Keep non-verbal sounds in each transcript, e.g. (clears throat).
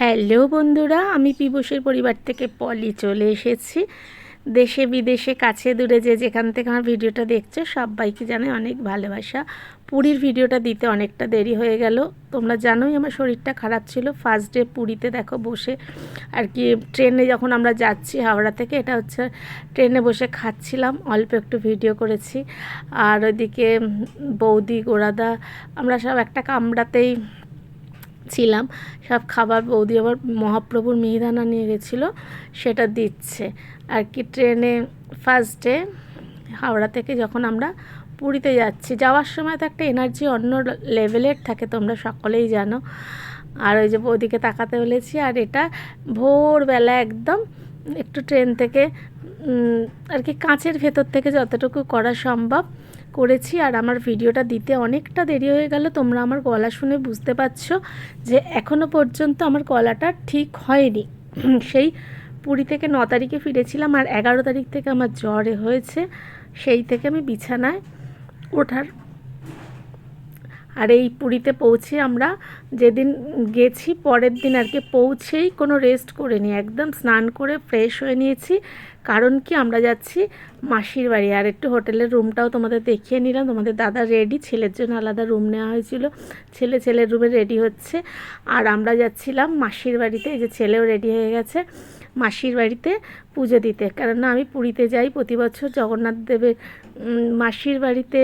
Hello বন্ধুরা, আমি পিবুষের পরিবার থেকে পলি চলে এসেছি। দেশে বিদেশে, কাছে দূরে যে যেখান থেকে আমার ভিডিওটা দেখছ, সবাইকে জানাই অনেক ভালোবাসা। পুরীর ভিডিওটা দিতে অনেকটা দেরি হয়ে গেল। তোমরা জানোই আমার শরীরটা খারাপ ছিল। ফার্স্ট ডে পুরীতে দেখো বসে আর কি ট্রেনে যখন আমরা যাচ্ছি হাওড়া থেকে, এটা হচ্ছে ট্রেনে বসে খাচ্ছিলাম, অল্প একটু ভিডিও করেছি। আর ওইদিকে বৌদি গোড়াদা আমরা সব একটা কামড়াতেই ছিলাম। সব খাবার বৌদি আবার মহাপ্রভুর মিহিদানা নিয়ে গেছিল, সেটা দিচ্ছে। আর কি ট্রেনে ফার্স্টে হাওড়া থেকে যখন আমরা পুরীতে যাচ্ছি, যাওয়ার সময় তো একটা এনার্জি অন্য লেভেলের থাকে, তোমরা সকলেই জানো। আর ওই যে বৌদিকে তাকাতে বলেছি, আর এটা ভোরবেলা একদম একটু ট্রেন থেকে আর কি কাঁচের ভেতর থেকে যতটুকু করা সম্ভব করেছি আর আমার ভিডিওটা দিতে অনেকটা দেরি হয়ে গেল। তোমরা আমার গলা শুনে বুঝতে পারছ যে এখনও পর্যন্ত আমার গলাটা ঠিক হয়নি। (clears throat) সেই পুরী থেকে ন তারিখে ফিরেছিলাম আর এগারো তারিখ থেকে আমার জ্বরে হয়েছে। সেই থেকে আমি বিছানায় ওঠার আর এই পুরীতে পৌঁছে আমরা যেদিন গেছি পরের দিন আর কি পৌঁছেই কোনো রেস্ট করিনি একদম স্নান করে ফ্রেশ হয়ে নিয়েছি। কারণ কি, আমরা যাচ্ছি মাসির বাড়ি। আর একটু হোটেলের রুমটাও তোমাদের দেখিয়ে নিলাম। তোমাদের দাদা রেডি ছেলের জন্য আলাদা রুম নেওয়া হয়েছিল। ছেলে ছেলের রুমে রেডি হচ্ছে। আর আমরা যাচ্ছিলাম মাসির বাড়িতে। এই যে ছেলেও রেডি হয়ে গেছে মাসির বাড়িতে পুজো দিতে। কেননা আমি পুরীতে যাই প্রতি বছর জগন্নাথ দেবের মাসির বাড়িতে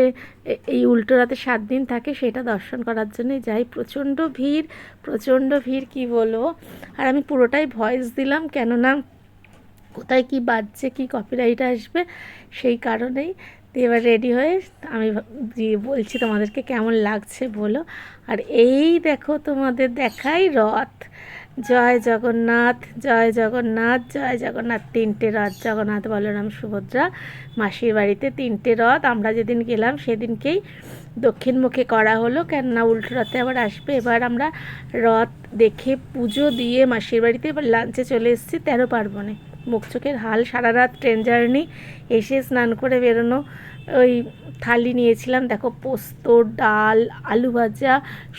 এই উল্টো রাতে সাত দিন থাকে, সেটা দর্শন করার জন্য যাই। প্রচণ্ড ভিড় প্রচণ্ড ভিড়, কি বলব? আর আমি পুরোটাই ভয়েস দিলাম। কেননা কোথায় কি বাজছে, কি কপিরাইট আসবে, সেই কারণেই এবার রেডি হয়ে আমি বলছি তোমাদেরকে কেমন লাগছে বলো। আর এই দেখো তোমাদের দেখাই রথ। জয় জগন্নাথ জয় জগন্নাথ জয় জগন্নাথ। তিনটে রথ, জগন্নাথ বলরাম, সুভদ্রা মাসির বাড়িতে তিনটে রথ। আমরা যেদিন গেলাম সেদিনকেই দক্ষিণ মুখে করা হলো, কেননা উল্টো রথে আবার আসবে। এবার আমরা রথ দেখে পুজো দিয়ে মাসির বাড়িতে এবার লাঞ্চে চলে এসেছি তেরো পার্বণে। মুখ চোখের হাল, সারা রাত ট্রেন জার্নি, এসে স্নান করে বেরোনো, ওই থালি নিয়েছিলাম, দেখো পোস্ত, ডাল, আলু ভাজা,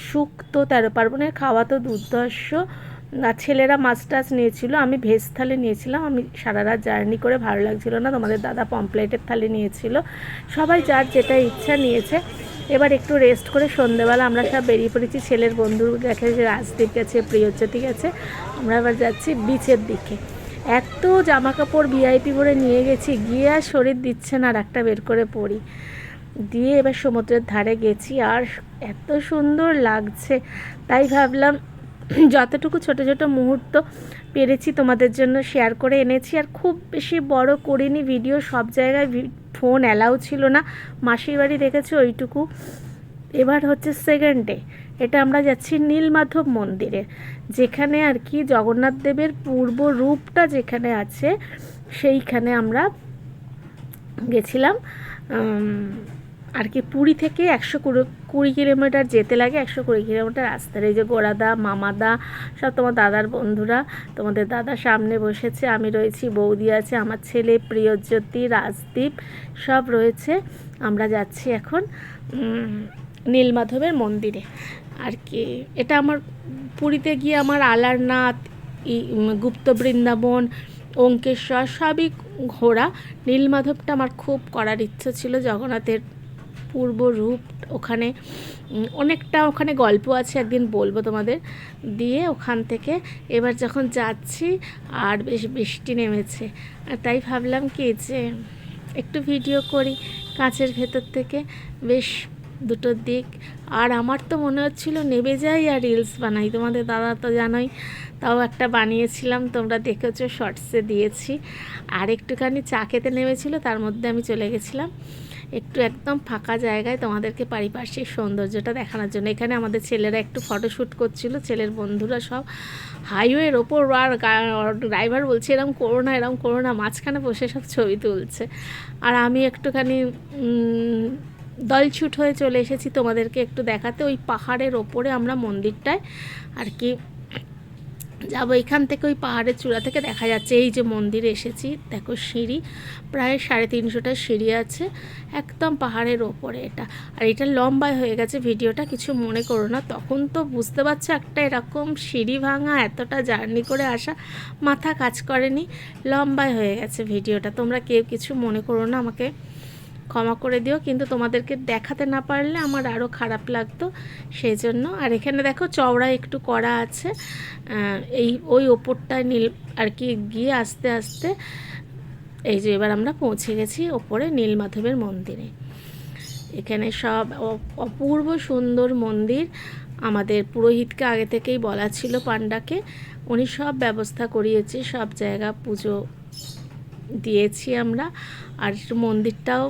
শুক্তো, তেরো পার্বণের খাওয়া তো দুর্দর্শ ছেলেরা মাছ টাছ নিয়েছিল, আমি ভেজ থালি নিয়েছিলাম, আমি সারা রাত জার্নি করে ভালো লাগছিল না, তোমাদের দাদা পমপ্লেটের থালি নিয়েছিল। সবাই যার যেটা ইচ্ছা নিয়েছে। এবার একটু রেস্ট করে সন্ধেবেলা আমরা সব বেরিয়ে পড়েছি, ছেলের বন্ধু গেছে রাজদীপ গেছে, প্রিয়জ্যোতি গেছে, আমরা এবার যাচ্ছি বিচের দিকে। এত জামা কাপড় ভিআইপি করে নিয়ে গেছি, গিয়ে আর শরীর দিচ্ছে না আর একটা বের করে পড়ি দিয়ে এবার সমুদ্রের ধারে গেছি, আর এত সুন্দর লাগছে। তাই ভাবলাম, যতটুকু ছোট ছোট মুহূর্ত পেরেছি তোমাদের জন্য শেয়ার করে এনেছি। আর খুব বেশি বড় করিনি ভিডিও সব জায়গায় ফোন অ্যালাউ ছিল না। মাসির বাড়ি দেখেছি ওইটুকু। এবার হচ্ছে সেকেন্ড ডে এটা আমরা যাচ্ছি নীলমাধব মন্দিরে, যেখানে আর কি জগন্নাথ দেবের পূর্ব রূপটা যেখানে আছে, সেইখানে আমরা গেছিলাম। আর কি পুরী থেকে একশো কুড়ি কুড়ি কিলোমিটার যেতে লাগে, একশো কুড়ি কিলোমিটার রাস্তার এই যে গোড়াদা মামাদা, সব তোমার দাদার বন্ধুরা, তোমাদের দাদা সামনে বসেছে, আমি রয়েছি, বৌদি আছে, আমার ছেলে প্রিয়জ্যোতি, রাজদীপ, সব রয়েছে। আমরা যাচ্ছি এখন নীলমাধবের মন্দিরে। আর কি এটা আমার পুরীতে গিয়ে আমার আলারনাথ গুপ্ত বৃন্দাবন, অঙ্কেশ্বর সবই ঘোরা। নীলমাধবটা আমার খুব করার ইচ্ছা ছিল জগন্নাথের পূর্ব রূপ ওখানে অনেকটা ওখানে গল্প আছে, একদিন বলব তোমাদের, দিয়ে ওখান থেকে এবার যখন যাচ্ছি আর বেশ বৃষ্টি নেমেছে। আর তাই ভাবলাম কি যে একটু ভিডিও করি কাঁচের ভেতর থেকে। বেশ দুটো দিক। আর আমার তো মনে হচ্ছিল নেবে যাই আর রিলস বানাই। তোমাদের দাদা তো জানোই, তাও একটা বানিয়েছিলাম, তোমরা দেখেছ শর্টসে দিয়েছি। আর একটুখানি চা খেতে নেমেছিল, তার মধ্যে আমি চলে গেছিলাম। একটু একদম ফাঁকা জায়গায় তোমাদেরকে পারিপার্শ্বিক সৌন্দর্যটা দেখানোর জন্য। এখানে আমাদের ছেলেরা একটু ফটোশ্যুট করছিল, ছেলের বন্ধুরা সব। হাইওয়ের ওপর আর ড্রাইভার বলছে, এরম করো না, এরম করো না। মাঝখানে বসে সব ছবি তুলছে। আর আমি একটুখানি দলছুট হয়ে চলে এসেছি তোমাদেরকে একটু দেখাতে। ওই পাহাড়ের ওপরে আমরা মন্দিরটায় আর কি যাব। এখান থেকে ওই পাহাড়ের চূড়া থেকে দেখা যাচ্ছে এই যে মন্দিরে এসেছি। দেখো সিঁড়ি, প্রায় সাড়ে তিনশোটা সিঁড়ি আছে একদম পাহাড়ের ওপরে এটা। আর এটা লম্বায় হয়ে গেছে, ভিডিওটা কিছু মনে করো না। তখন তো বুঝতে পারছ একটা এরকম সিঁড়ি ভাঙা, এতটা জার্নি করে আসা, মাথা কাজ করেনি। লম্বায় হয়ে গেছে ভিডিওটা। তোমরা কেউ কিছু মনে করো না আমাকে ক্ষমা করে দিও, কিন্তু তোমাদেরকে দেখাতে না পারলে আমার আরও খারাপ লাগতো সেই জন্য আর এখানে দেখো চওড়া একটু করা আছে এই, ওই ওপরটায় নীল আর কি গিয়ে আস্তে আস্তে, এই যে এবার আমরা পৌঁছে গেছি ওপরে নীলমাধবের মন্দিরে। এখানে সব অপূর্ব সুন্দর মন্দির, আমাদের পুরোহিতকে আগে থেকেই বলা ছিল পাণ্ডাকে, উনি সব ব্যবস্থা করিয়েছে, সব জায়গা পুজো দিয়েছি আমরা, আর মন্দিরটাও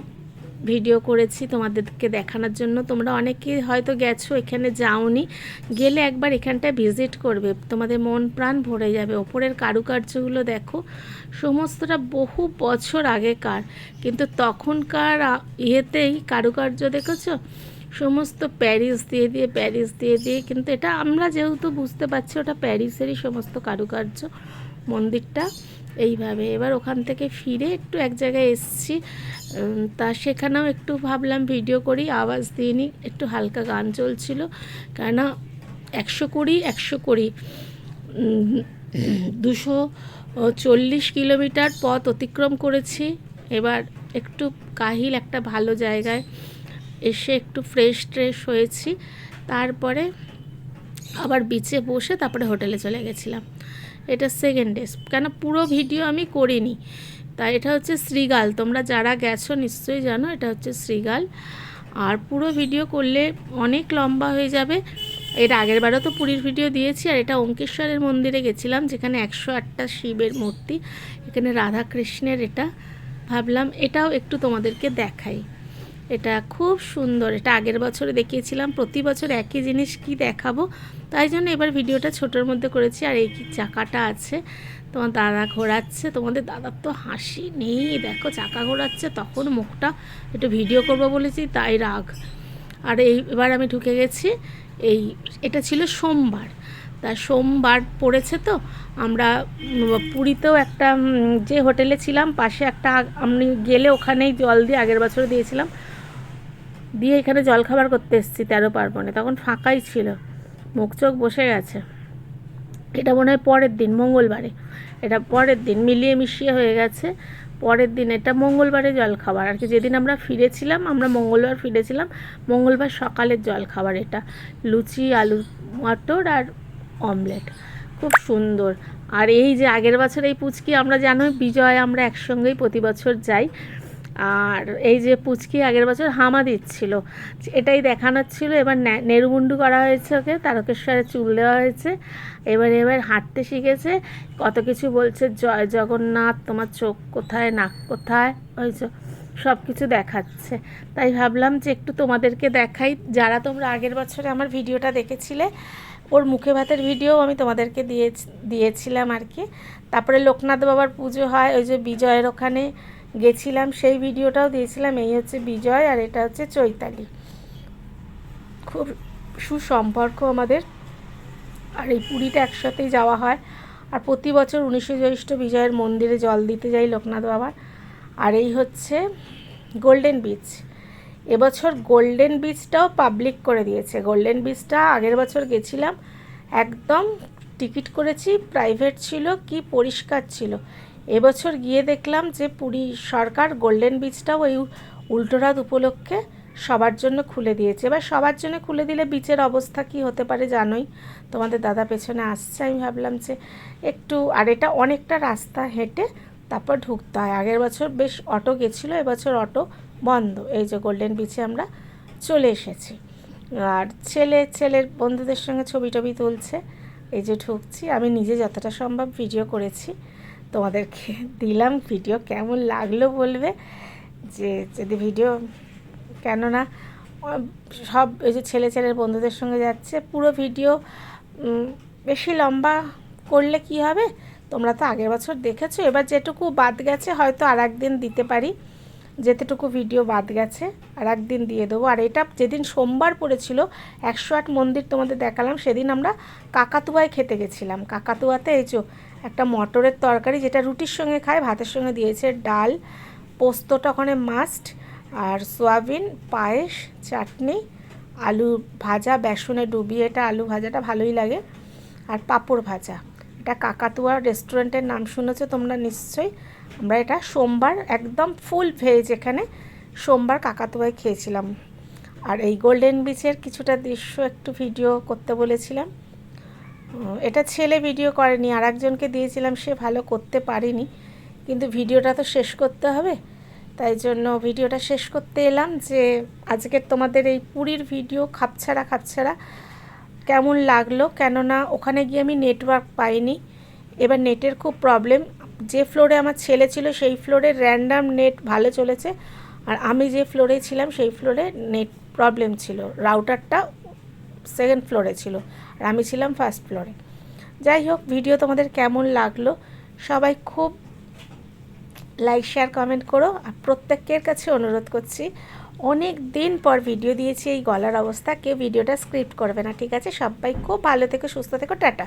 ভিডিও করেছি তোমাদেরকে দেখানোর জন্য। তোমরা অনেকে হয়তো গেছো, এখানে যাওনি। গেলে একবার এখানটায় ভিজিট করবে। তোমাদের মন প্রাণ ভরে যাবে। ওপরের কারুকার্যগুলো দেখো। সমস্তটা বহু বছর আগেকার। কিন্তু তখনকার ইয়েতেই কারুকার্য দেখেছ? সমস্ত প্যারিস দিয়ে দিয়ে, প্যারিস দিয়ে দিয়ে। কিন্তু এটা আমরা যেহেতু বুঝতে পারছি, ওটা প্যারিসেরই সমস্ত কারুকার্য। মন্দিরটা এইভাবে। এবার ওখান থেকে ফিরে একটু এক জায়গায় এসছি। তা সেখানেও একটু ভাবলাম ভিডিও করি, আওয়াজ দিয়ে নিই একটু হালকা গান চলছিল। কেননা একশো কুড়ি একশো কুড়ি দুশো চল্লিশ কিলোমিটার পথ অতিক্রম করেছি। এবার একটু কাহিল একটা ভালো জায়গায় এসে একটু ফ্রেশ ট্রেশ হয়েছি। তারপরে আবার বিচে বসে তারপরে হোটেলে চলে গেছিলাম। এটা সেকেন্ড ডে কেন পুরো ভিডিও আমি করিনি। তাই এটা হচ্ছে শ্রীগাল। তোমরা যারা গেছো নিশ্চয়ই জানো, এটা হচ্ছে শ্রীগাল। আর পুরো ভিডিও করলে অনেক লম্বা হয়ে যাবে। এর আগের বারও তো পুরীর ভিডিও দিয়েছি, আর এটা অঙ্কেশ্বরের মন্দিরে গেছিলাম, যেখানে একশো আটটা শিবের মূর্তি। এখানে রাধাকৃষ্ণের এটা। ভাবলাম এটাও একটু তোমাদেরকে দেখাই। এটা খুব সুন্দর। এটা আগের বছরে দেখিয়েছিলাম, প্রতি বছর একই জিনিস কি দেখাবো? তাই জন্য এবার ভিডিওটা ছোটোর মধ্যে করেছি, আর এই চাকাটা আছে। তোমার দাদা ঘোরাচ্ছে, তোমাদের দাদার তো হাসি নেই। দেখো, চাকা ঘোরাচ্ছে, তখন মুখটা একটু ভিডিও করব বলেছি, তাই রাগ। আর এই, এবার আমি ঢুকে গেছি, এই, এটা ছিল সোমবার। তা সোমবার পড়েছে তো, আমরা পুরীতেও একটা যে হোটেলে ছিলাম, পাশে একটা আমি গেলে ওখানেই জল দিয়ে আগের বছর দিয়েছিলাম। দিয়ে এখানে জলখাবার করতে এসেছি তেরো পার্বণে। তখন ফাঁকাই ছিল। মুখ চোখ বসে গেছে। এটা মনে হয় পরের দিন, মঙ্গলবারে। এটা পরের দিন, মিলিয়ে মিশিয়ে হয়ে গেছে। পরের দিন এটা মঙ্গলবারে জলখাবার। আর কি যেদিন আমরা ফিরেছিলাম, আমরা মঙ্গলবার ফিরেছিলাম, মঙ্গলবার সকালের জলখাবার এটা। লুচি, আলু, মটর আর অমলেট। খুব সুন্দর। আর এই যে আগের বছর এই পুচকি, আমরা জানোই বিজয়, আমরা একসঙ্গেই প্রতি বছর যাই। আর এই যে পুচকি আগের বছর হামা দিচ্ছিল, এটাই দেখানোর ছিল। এবার নেরুমুন্ডু করা হয়েছে ওকে, তারকেশ্বরে চুল দেওয়া হয়েছে। এবার এবার হাঁটতে শিখেছে। কত কিছু বলছে, জয় জগন্নাথ, তোমার চোখ কোথায়, নাক কোথায়? ওই সব কিছু দেখাচ্ছে। তাই ভাবলাম যে একটু তোমাদেরকে দেখাই। যারা তোমরা আগের বছরে আমার ভিডিওটা দেখেছিলে, ওর মুখে ভাতের ভিডিও আমি তোমাদেরকে দিয়ে দিয়েছিলাম আর কি। তারপরে লোকনাথ বাবার পুজো হয়, ওই যে বিজয়ের ওখানে। গেছিলাম, সেই ভিডিওটাও দিয়েছিলাম, এই হচ্ছে বিজয় আর এটা হচ্ছে চৈতালি। খুব সুসম্পর্ক আমাদের। আর এই পুরীটা একসাথেই যাওয়া হয়। আর প্রতি বছর উনিশে জ্যৈষ্ঠ বিজয়ের মন্দিরে জল দিতে যাই লোকনাথ বাবার। আর এই হচ্ছে গোল্ডেন বিচ এবছর গোল্ডেন বিচটাও পাবলিক করে দিয়েছে। গোল্ডেন বিচটা আগের বছর গেছিলাম। একদম টিকিট করেছি প্রাইভেট ছিল কি পরিষ্কার ছিল। এবছর গিয়ে দেখলাম যে পুরী সরকার গোল্ডেন বিচটাও ওই উল্টোরাত উপলক্ষে সবার জন্য খুলে দিয়েছে। এবার সবার জন্য খুলে দিলে বিচের অবস্থা কি হতে পারে জানোই। তোমাদের দাদা পেছনে আসছে, আমি ভাবলাম যে একটু, আর এটা অনেকটা রাস্তা হেঁটে তারপর ঢুকতে হয়। আগের বছর বেশ অটো গেছিল, এবছর অটো বন্ধ। এই যে গোল্ডেন বিচে আমরা চলে এসেছি। আর ছেলে, ছেলের বন্ধুদের সঙ্গে ছবি টবি তুলছে, এই যে ঢুকছি। আমি নিজে যতটা সম্ভব ভিডিও করেছি। তোমাদেরকে দিলাম ভিডিও। কেমন লাগল বলবে? যে যদি ভিডিও কেননা সব এই যে ছেলে ছেলের বন্ধুদের সঙ্গে যাচ্ছে, পুরো ভিডিও বেশি লম্বা করলে কি হবে? তোমরা তো আগের বছর দেখেছ। এবার যেটুকু বাদ গেছে, হয়তো আর একদিন দিতে পারি। যেতেটুকু ভিডিও বাদ গেছে, আর একদিন দিয়ে দেবো। আর এটা যেদিন সোমবার পড়েছিল, একশো আট মন্দির তোমাদের দেখালাম, সেদিন আমরা কাকাতুয়ায় খেতে গেছিলাম। কাকাতুয়াতে এই চো একটা মটরের তরকারি, যেটা রুটির সঙ্গে খায়, ভাতের সঙ্গে দিয়েছে ডাল, পোস্তটা ওখানে মাস্ট আর সোয়াবিন, পায়েস, চাটনি, আলু ভাজা, বেসনে ডুবিয়ে এটা আলু ভাজাটা ভালোই লাগে, আর পাঁপড় ভাজা। এটা কাকাতুয়া রেস্টুরেন্টের নাম শুনেছো তোমরা নিশ্চয়ই? আমরা এটা সোমবার একদম ফুল ভেজ এখানে সোমবার কাকাতুয়ায় খেয়েছিলাম। আর এই গোল্ডেন বিচের কিছুটা দৃশ্য একটু ভিডিও করতে বলেছিলাম। এটা ছেলে ভিডিও করেনি আর একজনকে দিয়েছিলাম, সে ভালো করতে পারেনি। কিন্তু ভিডিওটা তো শেষ করতে হবে। তাই জন্য ভিডিওটা শেষ করতে এলাম যে আজকের তোমাদের এই পুরীর ভিডিও খাপছাড়া খাপছাড়া কেমন লাগল? কেননা ওখানে গিয়ে আমি নেটওয়ার্ক পাইনি। এবার নেটের খুব প্রবলেম যে ফ্লোরে আমার ছেলে ছিল, সেই ফ্লোরে র্যান্ডাম নেট ভালো চলেছে। আর আমি যে ফ্লোরে ছিলাম, সেই ফ্লোরে নেট প্রবলেম ছিল। রাউটারটা সেকেন্ড ফ্লোরে ছিল। আর আমি ছিলাম ফার্স্ট ফ্লোরে যাই হোক ভিডিও তোমাদের কেমন লাগল? সবাই খুব লাইক শেয়ার কমেন্ট করো। আর প্রত্যেকের কাছে অনুরোধ করছি অনেক দিন পর ভিডিও দিয়েছি, এই গলার অবস্থা, কেউ ভিডিওটা স্ক্রিপ্ট করবে না, ঠিক আছে? সবাই খুব ভালো থেকে, সুস্থ থেকো, টাটা।